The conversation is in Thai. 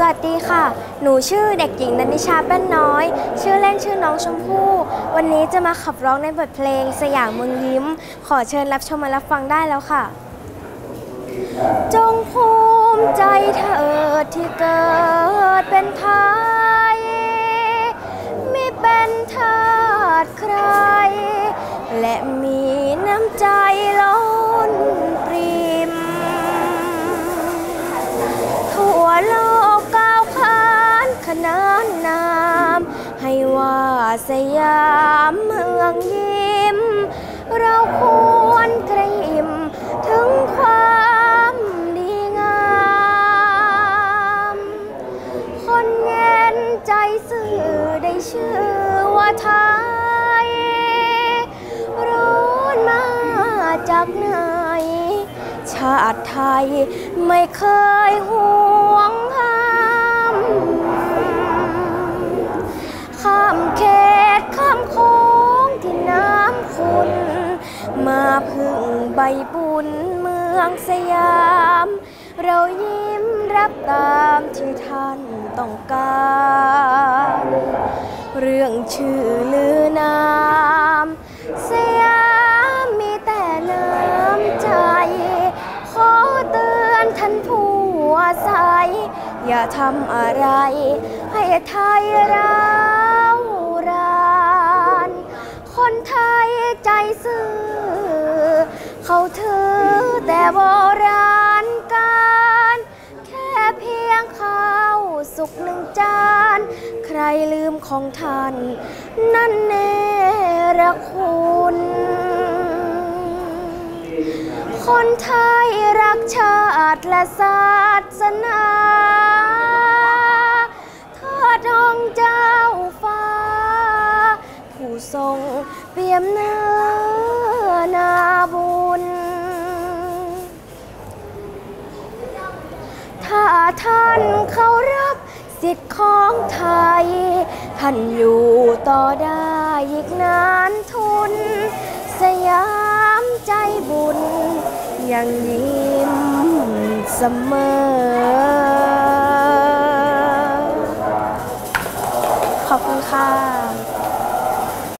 สวัสดีค่ะ หนูชื่อเด็กหญิงนันนิชาแป้นน้อย ชื่อเล่นชื่อน้องชมพู่ วันนี้จะมาขับร้องในบทเพลงสยามเมืองยิ้ม ขอเชิญรับชมมารับฟังได้แล้วค่ะ จงภูมิใจเถิดที่เกิดเป็นไทยไม่เป็นทาสใคร และมีน้ำใจล้น สยามเมืองยิ้ม เราควรกระยิมถึงความดีงาม คนเย็นใจสื่อได้ชื่อว่าไทย ร้อนมาจากไหน ชาติไทยไม่เคยห่วง มาพึ่งใบบุญเมืองสยาม เรายิ้มรับตามที่ท่านต้องการ เรื่องชื่อลือนามสยามมีแต่น้ำใจ ขอเตือนท่านผู้อาศัยอย่าทำอะไรให้ไทยร้า ใจซื่อ เขาถือแต่โบราณการ แค่เพียงข้าวสุกหนึ่งจาน ใครลืมของท่าน นั่นเนรคุณคนไทยรักชาติและศาสนา เปี่ยมเนื้อนาบุญ ถ้าท่านเคารพสิทธิ์ของไทย ท่านอยู่ต่อได้อีกนานทุน สยามใจบุญ ยังยิ้มเสมอขอบคุณค่ะ